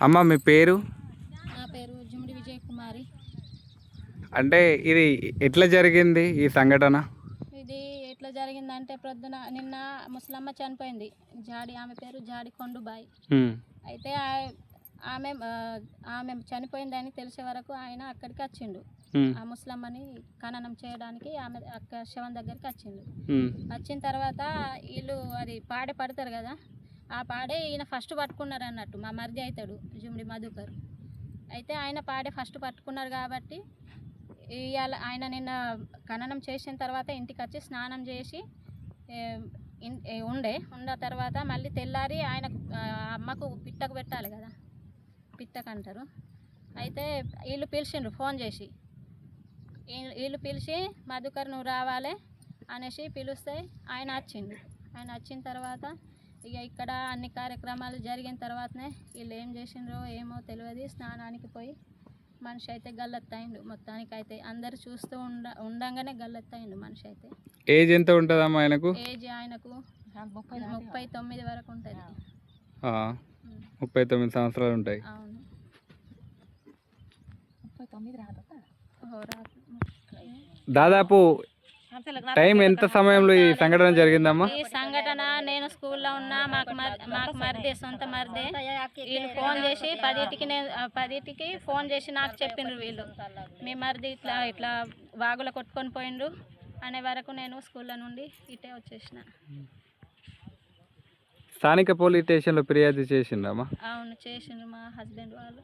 అమ్మ మీ పేరు? నా పేరు జుమిడి విజయ్ కుమారి అంటే ఇది ఎట్లా జరిగింది ఈ సంఘటన? ఇది ఎట్లా జరిగిందంటే ప్రొద్దున నిన్న ముసలమ్మ చనిపోయింది. జాడి ఆమె పేరు జాడి కొండుబాయి. అయితే ఆ- ఆమె ఆమె చనిపోయిందని తెలిసే వరకు ఆయన అక్కడికి వచ్చిండు. ఆ ముసలమ్మని ఖననం చేయడానికి ఆమె అక్క శవం దగ్గరికి వచ్చిండు. వచ్చిన తర్వాత వీళ్ళు అది పాడే పడతారు కదా ఆ పాడే ఈయన ఫస్ట్ పట్టుకున్నారు అన్నట్టు మా మరిది అవుతాడు జుమిడి మధుకర్. అయితే ఆయన పాడే ఫస్ట్ పట్టుకున్నారు కాబట్టి ఇవాళ ఆయన నిన్న ఖననం చేసిన తర్వాత ఇంటికి వచ్చి స్నానం చేసి ఉండే. ఉన్న తర్వాత మళ్ళీ తెల్లారి ఆయన అమ్మకు పిట్టకు పెట్టాలి కదా పిట్టకు అంటారు అయితే వీళ్ళు పిలిచిండ్రు ఫోన్ చేసి. వీళ్ళు పిలిచి మధుకర్ నువ్వు రావాలి అనేసి పిలిస్తే ఆయన వచ్చిండు ఆయన వచ్చిన తర్వాత ఇక ఇక్కడ అన్ని కార్యక్రమాలు జరిగిన తర్వాతనే వీళ్ళు ఏం చేసిండ్రో ఏమో తెలియదు. స్నానానికి పోయి మనిషి అయితే గల్లెత్తయిండు. మొత్తానికి అయితే అందరు చూస్తూ ఉండ ఉండంగానే గల్లెత్తయిండు మనిషి అయితే. ఏజ్ ఎంత ఉంటుందమ్మా ఆయనకు? ఏజ్ ఆయనకు ముప్పై తొమ్మిది వరకు ఉంటుంది. ఆ, ముప్పై తొమ్మిది సంవత్సరాలు ఉంటాయి. అవును. దాదాపు టైం ఎంత సమయంలో ఈ సంఘటన జరిగిందమ్మా? ఈ సంఘటన నేను స్కూల్లో ఉన్నా మాకు మాకు మరిది సొంత మరిది. వీళ్ళు ఫోన్ చేసి పదిటికి నేను పదిటికి ఫోన్ చేసి నాకు చెప్పిండ్రు వీళ్ళు. మీ మరిది ఇట్లా ఇట్లా వాగులో కొట్టుకొని పోయిండ్రు అనే వరకు నేను స్కూల్లో నుండి ఇటే వచ్చేసిన. స్థానిక పోలీస్ స్టేషన్లో ఫిర్యాదు చేసిందమ్మా అవును చేసిండ్రు మా హస్బెండ్ వాళ్ళు.